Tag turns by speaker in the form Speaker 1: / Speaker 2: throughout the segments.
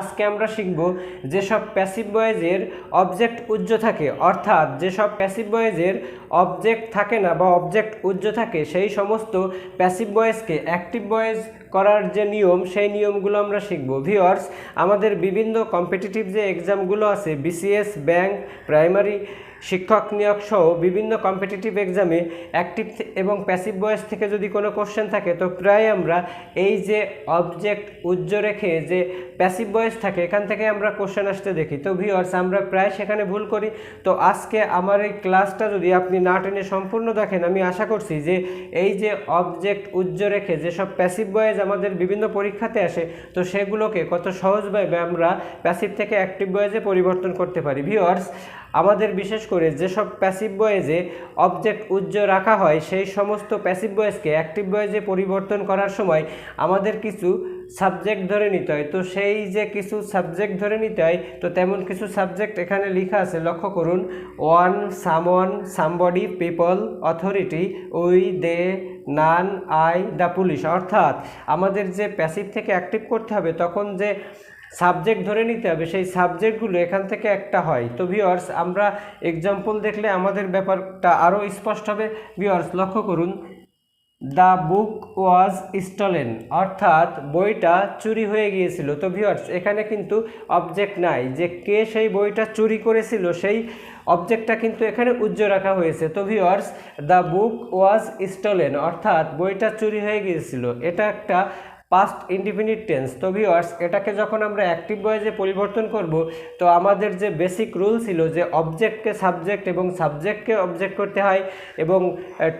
Speaker 1: আজকে আমরা শিখব যেসব প্যাসিভ ভয়েজের অবজেক্ট উজ্জ থাকে, অর্থাৎ যেসব প্যাসিভ ভয়েজের অবজেক্ট থাকে না বা অবজেক্ট উজ্জ থাকে, সেই সমস্ত প্যাসিভ ভয়েসকে অ্যাক্টিভ বয়েজ করার যে নিয়ম, সেই নিয়মগুলো আমরা শিখব। ভিওর্স আমাদের বিভিন্ন কম্পিটিটিভ যে এক্সামগুলো আছে বিসিএস ব্যাংক প্রাইমারি শিক্ষক নিয়োগ সহ বিভিন্ন কম্পিটিটিভ এক্সামে অ্যাক্টিভ এবং প্যাসিভ বয়স থেকে যদি কোনো কোশ্চেন থাকে, তো প্রায় আমরা এই যে অবজেক্ট উজ্জ রেখে যে প্যাসিভ বয়স থাকে, এখান থেকে আমরা কোশ্চেন আসতে দেখি। তো ভিওয়ার্স আমরা প্রায় সেখানে ভুল করি। তো আজকে আমার এই ক্লাসটা যদি আপনি না টেনে সম্পূর্ণ দেখেন, আমি আশা করছি যে এই যে অবজেক্ট উজ্জ রেখে যেসব প্যাসিভ বয়েজ আমাদের বিভিন্ন পরীক্ষাতে আসে, তো সেগুলোকে কত সহজভাবে আমরা প্যাসিভ থেকে অ্যাক্টিভ বয়েজে পরিবর্তন করতে পারি। ভিওয়ার্স আমাদের বিশেষ করে যেসব প্যাসিভ বয়েজে অবজেক্ট উজ্জ রাখা হয়, সেই সমস্ত প্যাসিভ বয়েজকে অ্যাক্টিভ বয়েজে পরিবর্তন করার সময় আমাদের কিছু সাবজেক্ট ধরে নিতে হয়। তো সেই যে কিছু সাবজেক্ট ধরে নিতে হয়, তো তেমন কিছু সাবজেক্ট এখানে লেখা আছে। লক্ষ্য করুন one someone somebody people authority we they none I the police অর্থাৎ আমাদের যে প্যাসিভ থেকে অ্যাক্টিভ করতে হবে, তখন যে সাবজেক্ট ধরে নিতে হবে, সেই সাবজেক্টগুলো এখান থেকে একটা হয়। তো ভিওয়ার্স আমরা এক্সাম্পল দেখলে আমাদের ব্যাপারটা আরও স্পষ্ট হবে। ভিওয়ার্স লক্ষ্য করুন দ্য বুক ওয়াজ স্টলেন অর্থাৎ বইটা চুরি হয়ে গিয়েছিল। তো ভিওয়ার্স এখানে কিন্তু অবজেক্ট নাই, যে কে সেই বইটা চুরি করেছিল, সেই অবজেক্টটা কিন্তু এখানে উজ্জ্ব রাখা হয়েছে। তো viewers the book was stolen অর্থাৎ বইটা চুরি হয়ে গিয়েছিল। এটা একটা পাস্ট ইন্ডিফিনিট টেন্স তো ভিওয়ার্স এটাকে যখন আমরা অ্যাক্টিভ ভয়েসে পরিবর্তন করব, তো আমাদের যে বেসিক রুল ছিল যে অবজেক্টকে সাবজেক্ট এবং সাবজেক্টকে অবজেক্ট করতে হয় এবং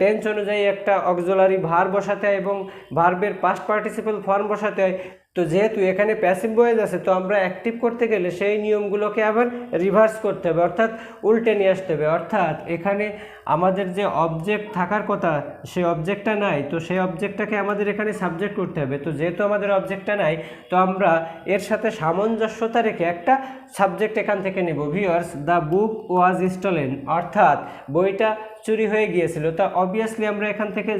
Speaker 1: টেন্স অনুযায়ী একটা অক্সিলারি ভার বসাতে হয় এবং ভার্বের পাস্ট পার্টিসিপেল ফর্ম বসাতে হয়। তো যেহেতু এখানে প্যাসিভ ভয়েস আছে, তো আমরা অ্যাক্টিভ করতে গেলে সেই নিয়মগুলোকে আবার রিভার্স করতে হবে, অর্থাৎ উল্টে নিয়ে আসতে হবে। অর্থাৎ এখানে আমাদের যে অবজেক্ট থাকার কথা, সেই অবজেক্টটা নাই, তো সেই অবজেক্টটাকে আমাদের এখানে সাবজেক্ট করতে হবে। তো যেহেতু আমাদের অবজেক্টটা নাই, তো আমরা এর সাথে সামঞ্জস্যতা রেখে একটা সাবজেক্ট এখান থেকে নেব। Viewers the book was stolen অর্থাৎ বইটা চুরি হয়ে গিয়েছিল। তা অবভিয়াসলি আমরা এখান থেকে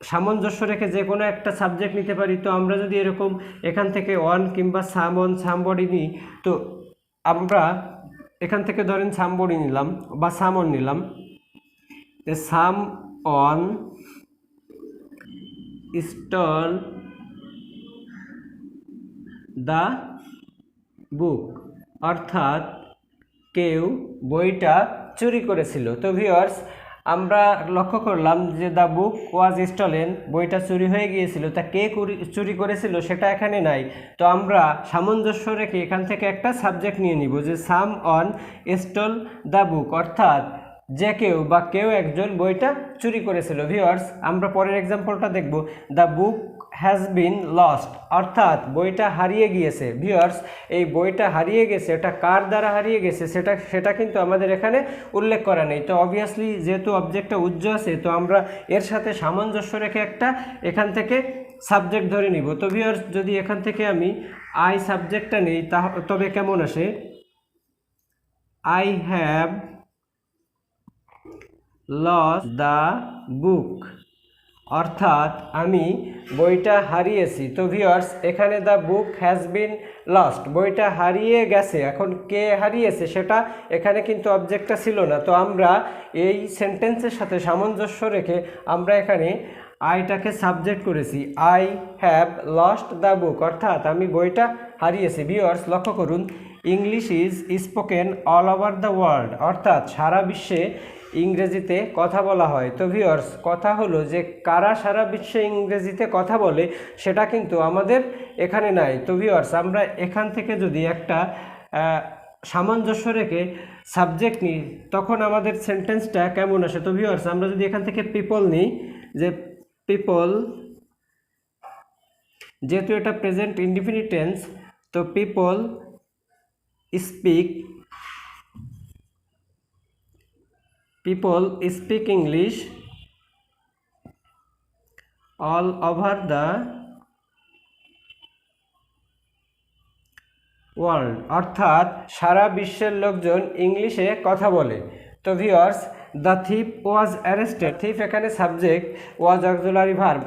Speaker 1: সামঞ্জস্য রেখে যে কোনো একটা সাবজেক্ট নিতে পারি, তো আমরা যদি এরকম এখান থেকে ওয়ান কিংবা সামন সামবডি নিই তো আমরা এখান থেকে ধরেন সামবডি নিলাম বা সামন নিলাম someone stole the book অর্থাৎ কেউ বইটা চুরি করেছিল। তো ভিওয়ার্স আমরা লক্ষ্য করলাম যে দ্য বুক ওয়াজ স্টলেন বইটা চুরি হয়ে গিয়েছিল, তা কে চুরি করেছিল সেটা এখানে নাই। তো আমরা সামঞ্জস্য রেখে এখান থেকে একটা সাবজেক্ট নিয়ে নিব যে someone stole the book অর্থাৎ যে কেউ বা কেউ একজন বইটা চুরি করেছিল। ভিওয়ার্স আমরা পরের এক্সাম্পলটা দেখব। The book has been lost অর্থাৎ বইটা হারিয়ে গিয়েছে। ভিওয়ার্স এই বইটা হারিয়ে গেছে, এটা কার দ্বারা হারিয়ে গেছে, সেটা সেটা কিন্তু আমাদের এখানে উল্লেখ করা নেই। তো অবভিয়াসলি যেহেতু অবজেক্টটা উজ্জ্ব আছে, তো আমরা এর সাথে সামঞ্জস্য রেখে একটা এখান থেকে সাবজেক্ট ধরে নিব। তো ভিওয়ার্স যদি এখান থেকে আমি আই সাবজেক্টটা নেই তা তবে কেমন আসে? I have lost the book অর্থাৎ আমি বইটা হারিয়েছি। তো ভিওয়ার্স এখানে the book has been lost বইটা হারিয়ে গেছে। এখন কে হারিয়েছে সেটা এখানে কিন্তু অবজেক্টটা ছিল না। তো আমরা এই সেন্টেন্সের সাথে সামঞ্জস্য রেখে আমরা এখানে আইটাকে সাবজেক্ট করেছি। I have lost the book অর্থাৎ আমি বইটা হারিয়েছি। ভিওয়ার্স লক্ষ্য করুন English is spoken all over the world অর্থাৎ সারা বিশ্বে ইংরেজিতে কথা বলা হয়। তো ভিওর্স কথা হলো যে কারা সারা বিশ্বে ইংরেজিতে কথা বলে সেটা কিন্তু আমাদের এখানে নাই। তো ভিওর্স আমরা এখান থেকে যদি একটা সামঞ্জস্য রেখে সাবজেক্ট নিই, তখন আমাদের সেন্টেন্সটা কেমন আসে? তো ভিওর্স আমরা যদি এখান থেকে পিপল নিই, যে পিপল যেহেতু এটা প্রেজেন্ট ইনডিফিনিট টেন্স তো people speak people speak english all over the world অর্থাৎ সারা বিশ্বের লোকজন ইংলিশে কথা বলে। তো viewers the thief was arrested thief এখানে subject was auxiliary verb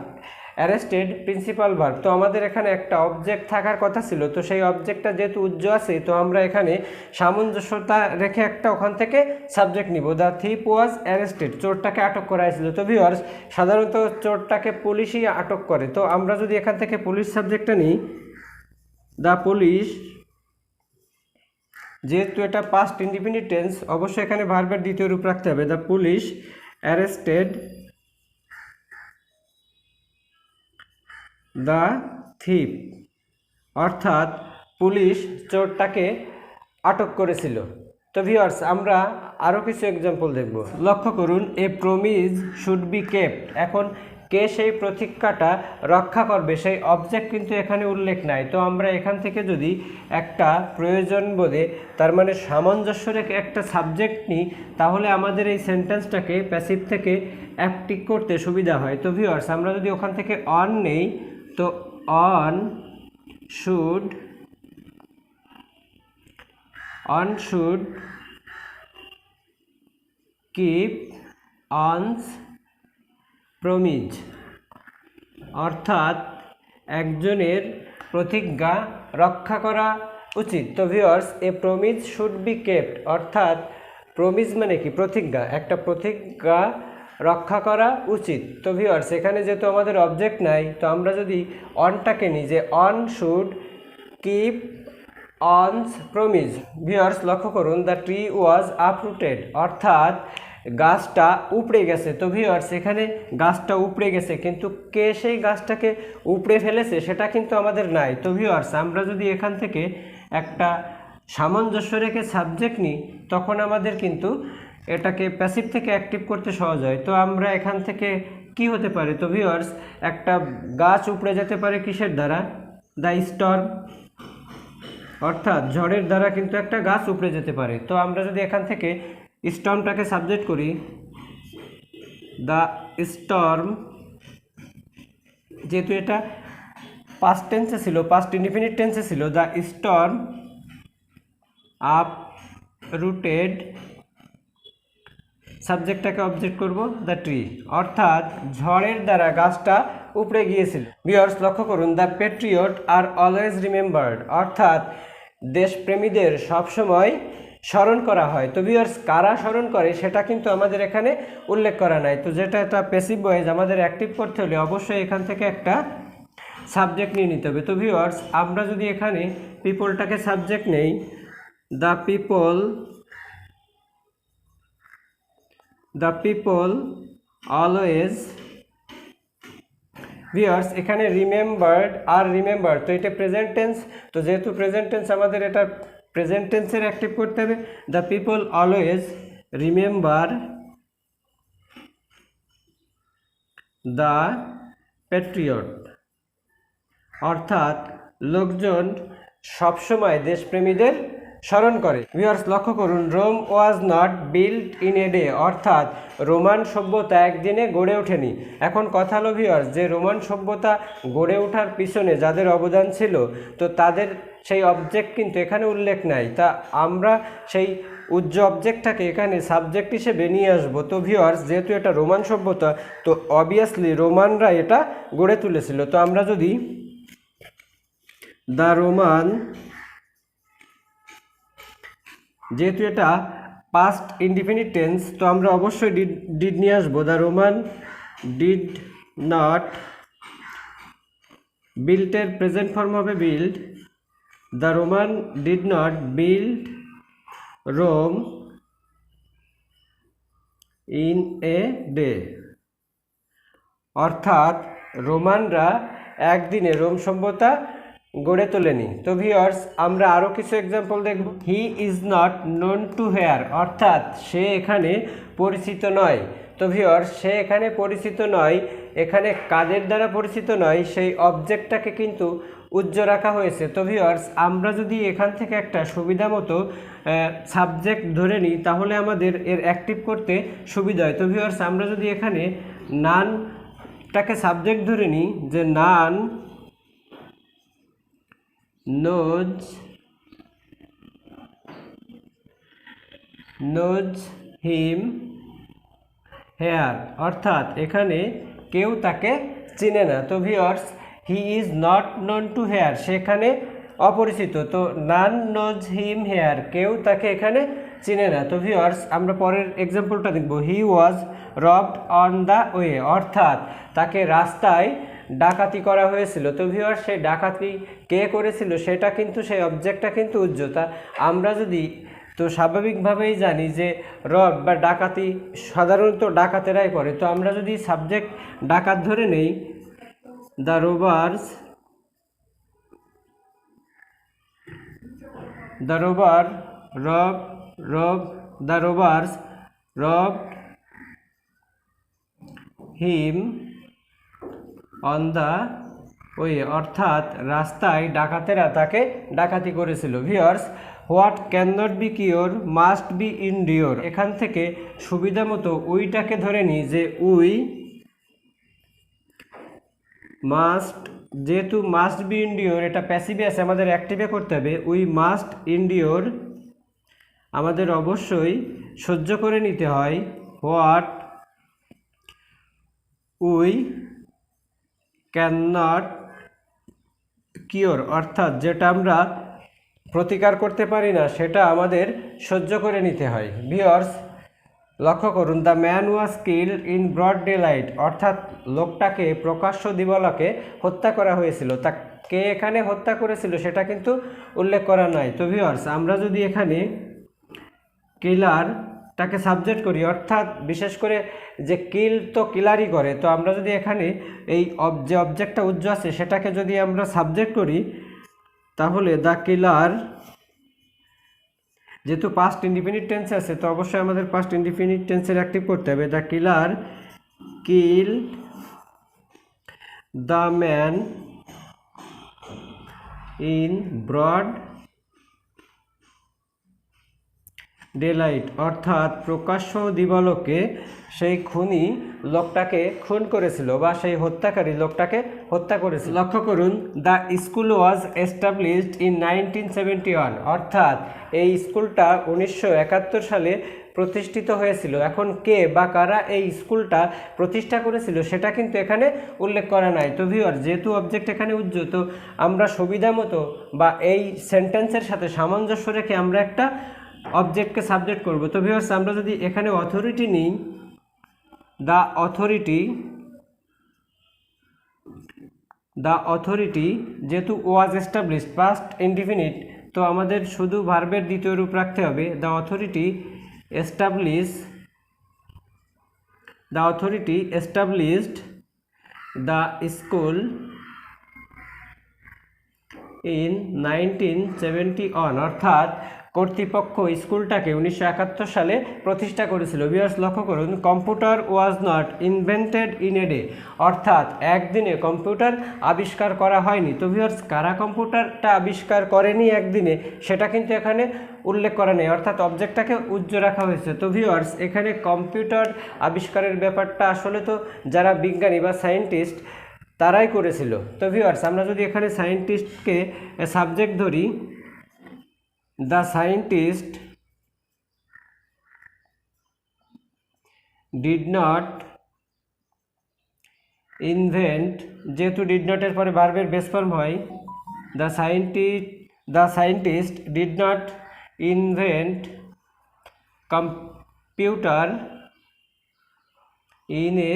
Speaker 1: arrested principal verb তো আমাদের এখানে একটা অবজেক্ট থাকার কথা ছিল, তো সেই অবজেক্টটা যেহেতু উজ্জ আছে, তো আমরা এখানে সামঞ্জস্যতা রেখে একটা ওখান থেকে সাবজেক্ট নিব। দ্য থিপ ওয়াজ অ্যারেস্টেড চোরটাকে আটক করা হয়েছিল। তো ভিওয়ার্স সাধারণত চোরটাকে পুলিশই আটক করে। তো আমরা যদি এখান থেকে পুলিশ সাবজেক্টটা নিই দ্য পুলিশ যেহেতু এটা পাস্ট ইন্ডিপেন্ডেন্ট টেন্স অবশ্যই এখানে ভার্বের দ্বিতীয় রূপ রাখতে হবে। The police arrested the thief অর্থাৎ পুলিশ চোরটাকে আটক করেছিল। তো ভিওয়ার্স আমরা আরও কিছু এক্সাম্পল দেখব। লক্ষ্য করুন, a promise should be kept এখন কে সেই প্রতিজ্ঞাটা রক্ষা করবে, সেই অবজেক্ট কিন্তু এখানে উল্লেখ নাই। তো আমরা এখান থেকে যদি একটা প্রয়োজন বোধে, তার মানে সামঞ্জস্য রেখে একটা সাবজেক্ট নিই, তাহলে আমাদের এই সেন্টেন্সটাকে প্যাসিভ থেকে অ্যাক্টিভ করতে সুবিধা হয়। তো ভিওয়ার্স আমরা যদি ওখান থেকে অন নেই তো one should one should keep one's promise. অর্থাৎ একজনের প্রতিজ্ঞা রক্ষা করা উচিত। তো viewers a promise should be kept অর্থাৎ প্রমিজ মানে কি? প্রতিজ্ঞা। একটা প্রতিজ্ঞা রক্ষা করা উচিত। তো ভিওর্স এখানে যেহেতু আমাদের অবজেক্ট নাই, তো আমরা যদি অনটাকে নিই যে one should keep one's promise viewers লক্ষ্য করুন দ্য ট্রি ওয়াজ আপরুটেড অর্থাৎ গাছটা উপড়ে গেছে। তো ভিওর্স এখানে গাছটা উপড়ে গেছে, কিন্তু কে সেই গাছটাকে উপড়ে ফেলেছে, সেটা কিন্তু আমাদের নাই। তো ভিওর্স আমরা যদি এখান থেকে একটা সামঞ্জস্য রেখে সাবজেক্ট নিই, তখন আমাদের কিন্তু এটাকে প্যাসিভ থেকে অ্যাক্টিভ করতে সহজ হয়। তো আমরা এখান থেকে কি হতে পারে? তো ভিওর্স একটা গাছ উপড়ে যেতে পারে কিসের দ্বারা? দ্য স্টর্ম অর্থাৎ ঝড়ের দ্বারা কিন্তু একটা গাছ উপড়ে যেতে পারে। তো আমরা যদি এখান থেকে স্টর্মটাকে সাবজেক্ট করি দ্য স্টর্ম যেহেতু এটা পাস্ট টেন্সে ছিল পাস্ট ইন্ডিফিনিট টেন্সে ছিল দ্য স্টর্ম আপ রুটেড সাবজেক্টটাকে অবজেক্ট করব দ্য ট্রি অর্থাৎ ঝড়ের দ্বারা গাছটা উপড়ে গিয়েছিল। বিয়ার্স লক্ষ্য করুন the patriot are always remembered অর্থাৎ দেশপ্রেমীদের সবসময় স্মরণ করা হয়। তো বিয়ার্স কারা স্মরণ করে সেটা কিন্তু আমাদের এখানে উল্লেখ করা নাই। তো যেটা একটা প্যাসিভ ভয়েস আমাদের অ্যাক্টিভ করতে হলে অবশ্যই এখান থেকে একটা সাবজেক্ট নিয়ে নিতে হবে। তো ভিউয়ার্স আমরা যদি এখানে পিপলটাকে সাবজেক্ট নেই the people the people always viewers, এখানে রিমেম্বার্ড আর রিমেম্বার তো এটা প্রেজেন্ট টেন্স, তো যেহেতু প্রেজেন্ট টেন্স আমাদের এটা প্রেজেন্ট টেন্সের অ্যাক্টিভ করতে হবে, the people always remember the patriot. অর্থাৎ লোকজন সবসময় দেশপ্রেমীদের স্মরণ করে। ভিউয়ার্স, লক্ষ্য করুন, Rome was not build in a day, অর্থাৎ রোমান সভ্যতা একদিনে গড়ে ওঠেনি। এখন কথা হলো, ভিউয়ার্স, যে রোমান সভ্যতা গড়ে ওঠার পিছনে যাদের অবদান ছিল, তো তাদের সেই অবজেক্ট কিন্তু এখানে উল্লেখ নাই। তা আমরা সেই উজ্জ অবজেক্টটাকে এখানে সাবজেক্ট হিসেবে নিয়ে আসব। তো ভিউয়ার্স, যেহেতু এটা রোমান সভ্যতা, তো অবভিয়াসলি রোমানরা এটা গড়ে তুলেছিল। তো আমরা যদি দ্য রোমান যেহেতু এটা পাস্ট ইনডিফিনিট টেন্স তো আমরা অবশ্যই ডিড ডিড নিয়ে আসব। দ্য রোমান ডিড নট বিল্টের প্রেজেন্ট ফর্ম হবে build the Roman did not build Rome in a day অর্থাৎ রোমানরা একদিনে রোম সভ্যতা গড়ে তোলেনি। তো ভিওর্স আমরা আরও কিছু এক্সাম্পল দেখব। He is not known to here অর্থাৎ সে এখানে পরিচিত নয়। তো ভিওর্স সে এখানে পরিচিত নয়, এখানে কাদের দ্বারা পরিচিত নয়, সেই অবজেক্টটাকে কিন্তু উজ্জ রাখা হয়েছে। তো ভিওর্স আমরা যদি এখান থেকে একটা সুবিধা মতো সাবজেক্ট ধরে নিই, তাহলে আমাদের এর অ্যাক্টিভ করতে সুবিধা হয়। তো ভিওর্স আমরা যদি এখানে নানটাকে সাবজেক্ট ধরে নিই, যে none knows knows him here অর্থাৎ এখানে কেউ তাকে চিনে না। তো viewers he is not known to here সেখানে অপরিচিত। তো নান নোজ হিম হেয়ার কেউ তাকে এখানে চিনে না। তো ভিওর্স আমরা পরের এক্সাম্পলটা দেখব। He was robbed on the way অর্থাৎ তাকে রাস্তায় ডাকাতি করা হয়েছিল। তো ভিওর্স সেই ডাকাতি কে করেছিল সেটা কিন্তু, সেই অবজেক্টটা কিন্তু উজ্জ্বতা আমরা যদি, তো স্বাভাবিকভাবেই জানি যে রব বা ডাকাতি সাধারণত ডাকাতেরাই করে। তো আমরা যদি সাবজেক্ট ডাকাত ধরে নেই দ্য রোবার্স দ্য রোবার রব রব দ্য রোবার্স রব হিম অন দ্য ওয়ে অর্থাৎ রাস্তায় ডাকাতেরা তাকে ডাকাতি করেছিল। Viewers what can not be cure must be endure. এখান থেকে সুবিধা মতো উইটাকে ধরে নিই যে উই মাস্ট, যেহেতু মাস্ট বি ইনডিওর, এটা প্যাসিভে আছে, আমাদের অ্যাক্টিভে করতে হবে। উই মাস্ট ইনডিওর, আমাদের অবশ্যই সহ্য করে নিতে হয়। What we can not cure অর্থাৎ যেটা আমরা প্রতিকার করতে পারি না, সেটা আমাদের সহ্য করে নিতে হয়। ভিওর্স লক্ষ্য করুন the man was kill in broad daylight অর্থাৎ লোকটাকে প্রকাশ্য দিবলকে হত্যা করা হয়েছিল। তা কে এখানে হত্যা করেছিল সেটা কিন্তু উল্লেখ করা নাই। তো ভিওর্স আমরা যদি এখানে কিলারটাকে সাবজেক্ট করি। অর্থাৎ বিশেষ করে যে কিল তো কিলারই করে, তো আমরা যদি এখানে এই যে অবজেক্টটা উজ্জ্ব আছে, সেটাকে যদি আমরা সাবজেক্ট করি, তাহলে দ্য কিলার যেহেতু পাস্ট ইন্ডিপেন্ডেন্ট টেন্সে আছে, তো অবশ্যই আমাদের পাস্ট ইন্ডিপেন্ডেন্ট টেন্সের অ্যাক্টিভ করতে হবে। The killer kill the man in broad daylight, অর্থাৎ প্রকাশ্য দিবালোকে সেই খুনি লোকটাকে খুন করেছিল বা সেই হত্যাকারী লোকটাকে হত্যা করেছিল। লক্ষ্য করুন, the school was established in nineteen seventy one, অর্থাৎ এই স্কুলটা উনিশশো একাত্তর সালে প্রতিষ্ঠিত হয়েছিল। এখন কে বা কারা এই স্কুলটা প্রতিষ্ঠা করেছিল সেটা কিন্তু এখানে উল্লেখ করা নাই। তো ভিওর যেহেতু অবজেক্ট এখানে উজ্জ্ব তো আমরা সুবিধা মতো বা এই সেন্টেন্সের সাথে সামঞ্জস্য রেখে আমরা একটা অবজেক্টকে সাবজেক্ট করব। তো ভিউয়ার্স আমরা যদি এখানে অথরিটি নিই দ্য অথরিটি দ্য অথরিটি যেহেতু ওয়াজ এস্টাবলিশড পাস্ট ইনডিফিনিট তো আমাদের শুধু ভার্বের দ্বিতীয় রূপ রাখতে হবে। The authority establish the authority established the school in nineteen seventy অর্থাৎ কর্তৃপক্ষ স্কুলটাকে উনিশশো একাত্তর সালে প্রতিষ্ঠা করেছিল। ভিউয়ার্স লক্ষ্য করুন computer was not invented in a day অর্থাৎ একদিনে কম্পিউটার আবিষ্কার করা হয়নি। তো ভিউয়ার্স কারা কম্পিউটারটা আবিষ্কার করেনি একদিনে, সেটা কিন্তু এখানে উল্লেখ করা নেই, অর্থাৎ অবজেক্টটাকে উজ্জ্ব রাখা হয়েছে। তো ভিউয়ার্স এখানে কম্পিউটার আবিষ্কারের ব্যাপারটা আসলে তো যারা বিজ্ঞানী বা সায়েন্টিস্ট তারাই করেছিল। তো ভিউয়ার্স আমরা যদি এখানে সায়েন্টিস্টকে সাবজেক্ট ধরি the scientist did not invent, যেহেতু ডিড নটের পরে ভার্বের বেস ফর্ম হয়, the scientist the scientist did not invent computer in a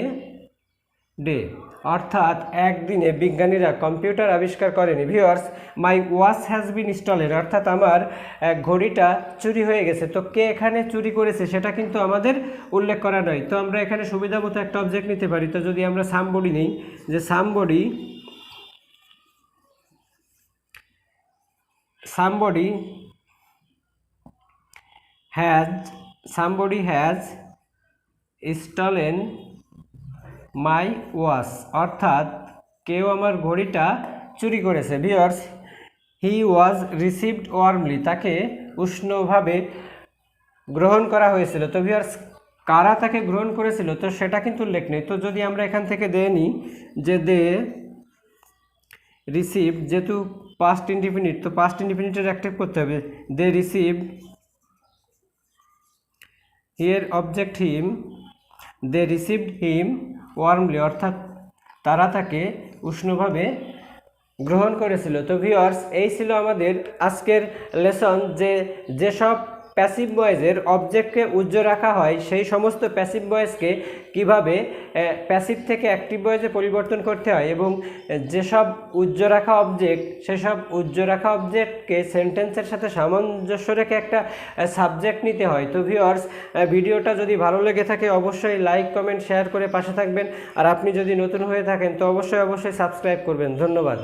Speaker 1: day. অর্থাৎ একদিনে বিজ্ঞানীরা কম্পিউটার আবিষ্কার করেনি। Viewers my watch has been stolen অর্থাৎ আমার ঘড়িটা চুরি হয়ে গেছে। তো কে এখানে চুরি করেছে সেটা কিন্তু আমাদের উল্লেখ করা নয় তো আমরা এখানে সুবিধা মতো একটা অবজেক্ট নিতে পারি। তো যদি আমরা সামবডি নেই, যে somebody somebody has somebody has stolen my watch অর্থাৎ কেউ আমার ঘড়িটা চুরি করেছে। Viewers he was received warmly, তাকে উষ্ণভাবে গ্রহণ করা হয়েছিল। তো ভিওর্স কারা তাকে গ্রহণ করেছিল? তো সেটা কিন্তু উল্লেখ নেই। তো যদি আমরা এখান থেকে দে নিই যে দে রিসিভ যেহেতু পাস্ট ইন্ডিফিনিট তো পাস্ট ইন্ডিফিনিটের অ্যাক্টিভ করতে হবে। They receive here object him, they received him warmly অর্থাৎ তারা তাকে উষ্ণভাবে গ্রহণ করেছিল। তো ভিওয়ার্স এই ছিল আমাদের আজকের লেসন যে যেসব প্যাসিভ ভয়েসের অবজেক্টকে উজ্জ্ব রাখা হয়, সেই সমস্ত প্যাসিভ ভয়েসকে কীভাবে প্যাসিভ থেকে অ্যাক্টিভ ভয়েসে পরিবর্তন করতে হয় এবং যেসব উজ্জ্ব রাখা অবজেক্ট সেসব উজ্জ্ব রাখা অবজেক্টকে সেন্টেন্সের সাথে সামঞ্জস্য রেখে একটা সাবজেক্ট নিতে হয়। তো ভিওয়ার্স ভিডিওটা যদি ভালো লেগে থাকে, অবশ্যই লাইক কমেন্ট শেয়ার করে পাশে থাকবেন। আর আপনি যদি নতুন হয়ে থাকেন, তো অবশ্যই অবশ্যই সাবস্ক্রাইব করবেন। ধন্যবাদ।